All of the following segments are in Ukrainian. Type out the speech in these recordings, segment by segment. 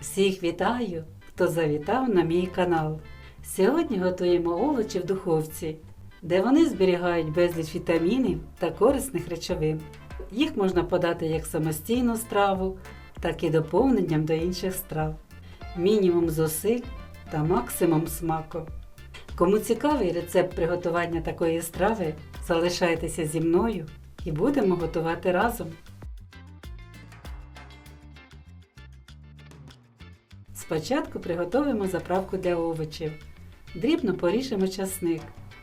Всіх вітаю, хто завітав на мій канал. Сьогодні готуємо овочі в духовці, де вони зберігають безліч вітамінів та корисних речовин. Їх можна подати як самостійну страву, так і доповненням до інших страв. Мінімум зусиль та максимум смаку. Кому цікавий рецепт приготування такої страви, залишайтеся зі мною і будемо готувати разом. Спочатку приготуємо заправку для овочів. Дрібно поріжемо часник,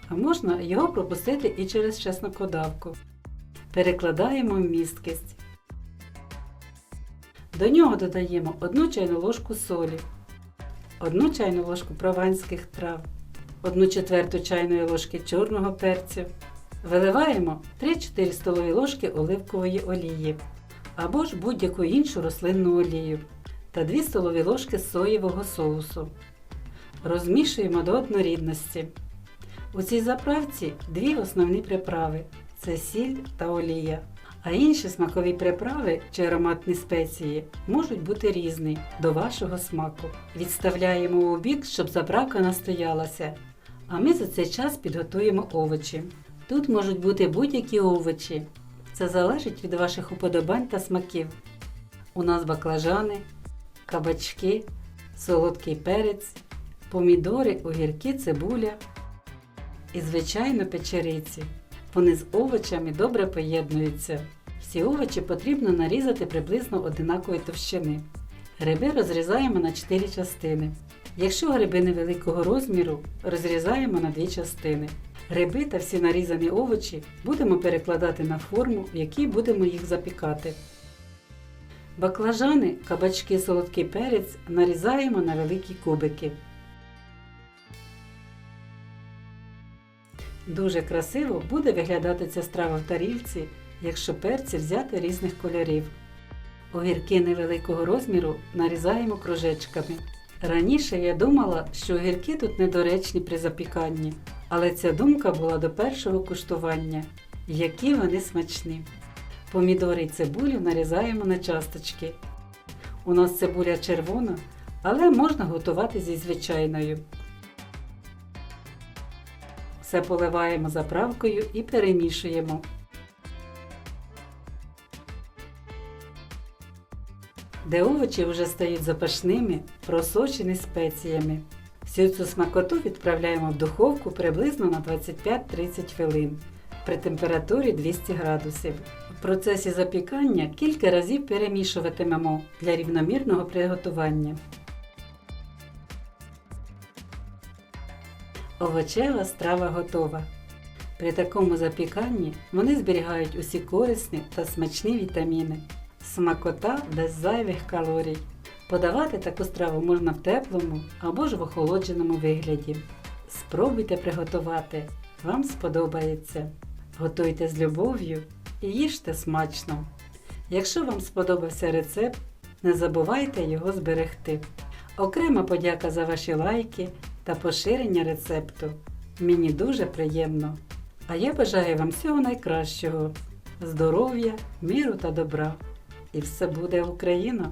а можна його пропустити і через чеснокодавку. Перекладаємо в місткість. До нього додаємо 1 чайну ложку солі, 1 чайну ложку прованських трав, 1 четверту чайної ложки чорного перцю. Виливаємо 3-4 столові ложки оливкової олії або ж будь-яку іншу рослинну олію та 2 столові ложки соєвого соусу. Розмішуємо до однорідності. У цій заправці дві основні приправи це сіль та олія. А інші смакові приправи чи ароматні спеції можуть бути різні до вашого смаку. Відставляємо у бік, щоб заправка настоялася. А ми за цей час підготуємо овочі. Тут можуть бути будь-які овочі. Це залежить від ваших уподобань та смаків. У нас баклажани, кабачки, солодкий перець, помідори, огірки, цибуля і, звичайно, печериці. Вони з овочами добре поєднуються. Всі овочі потрібно нарізати приблизно одинакової товщини. Гриби розрізаємо на 4 частини. Якщо гриби невеликого розміру, розрізаємо на 2 частини. Гриби та всі нарізані овочі будемо перекладати на форму, в якій будемо їх запікати. Баклажани, кабачки, солодкий перець нарізаємо на великі кубики. Дуже красиво буде виглядати ця страва в тарілці, якщо перці взяти різних кольорів. Огірки невеликого розміру нарізаємо кружечками. Раніше я думала, що огірки тут недоречні при запіканні, але ця думка була до першого куштування, які вони смачні. Помідори і цибулю нарізаємо на часточки. У нас цибуля червона, але можна готувати зі звичайною. Все поливаємо заправкою і перемішуємо. Де овочі вже стають запашними, просочені спеціями. Всю цю смакоту відправляємо в духовку приблизно на 25-30 хвилин при температурі 200 градусів. Процесі запікання кілька разів перемішуватимемо для рівномірного приготування. Овочева страва готова. При такому запіканні вони зберігають усі корисні та смачні вітаміни. Смакота без зайвих калорій. Подавати таку страву можна в теплому або ж в охолодженому вигляді. Спробуйте приготувати, вам сподобається. Готуйте з любов'ю і їжте смачно. Якщо вам сподобався рецепт, не забувайте його зберегти. Окрема подяка за ваші лайки та поширення рецепту. Мені дуже приємно. А я бажаю вам всього найкращого, здоров'я, миру та добра. І все буде Україна!